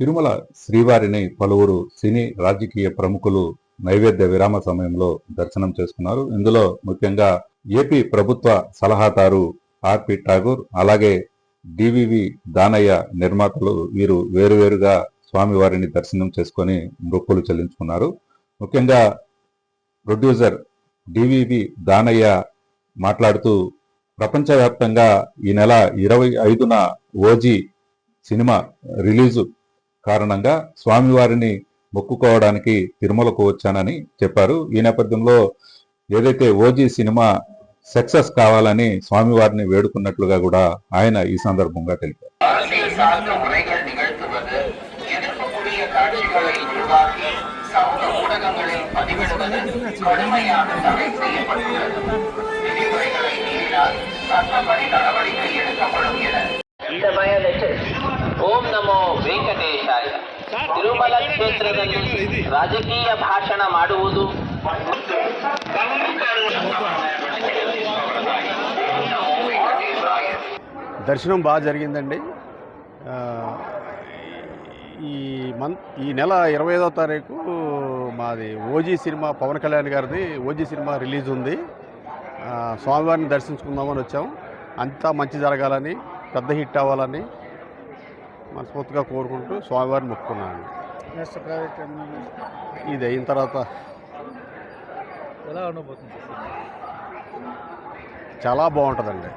తిరుమల శ్రీవారిని పలువురు సినీ రాజకీయ ప్రముఖులు నైవేద్య విరామ సమయంలో దర్శనం చేసుకున్నారు. ఇందులో ముఖ్యంగా ఏపీ ప్రభుత్వ సలహాదారు ఆర్పి ఠాగూర్ అలాగే డివివి దానయ్య నిర్మాతలు వీరు వేరువేరుగా స్వామివారిని దర్శనం చేసుకొని మొక్కులు చెల్లించుకున్నారు. ముఖ్యంగా ప్రొడ్యూసర్ డివివి దానయ్య మాట్లాడుతూ ప్రపంచవ్యాప్తంగా ఈ నెల ఇరవై ఐదున ఓజీ సినిమా రిలీజు కారణంగా స్వామివారిని మొక్కుకోవడానికి తిరుమలకు వచ్చానని చెప్పారు ఈ నేపథ్యంలో ఏదైతే ఓజీ సినిమా సక్సెస్ కావాలని స్వామివారిని వేడుకున్నట్లుగా కూడా ఆయన ఈ సందర్భంగా తెలిపారు அரசியல் சார்ந்த உரைகள் நிகழ்த்துவது எதிர்ப்புக்குரிய காட்சிகளை உருவாக்கி சமூக ஊடகங்களில் பதிவிடுவது கடுமையான தடை செய்யப்பட்டுள்ளது ನಮೋ ವೆಂಕಟೇಶಾಯ ತಿರುಮಲ ಕ್ಷೇತ್ರದಲ್ಲಿ ರಾಜಕೀಯ ಭಾಷಣ ಮಾಡುವುದು దర్శనం బాగా జరిగిందండి ఆ, ఈ మంత్ ఈ నెల ఇరవై ఐదో తారీఖు మాది ఓజీ సినిమా పవన్ కళ్యాణ్ గారిది ఓజీ సినిమా రిలీజ్ ఉంది ఆ, స్వామివారిని దర్శించుకుందామని వచ్చాం అంతా మంచి జరగాలని పెద్ద హిట్ అవ్వాలని మనస్ఫూర్తిగా కోరుకుంటూ స్వామివారిని ప్రైవేట్ ఇది అయిన తర్వాత ఎలా చాలా బాగుంటుందండి.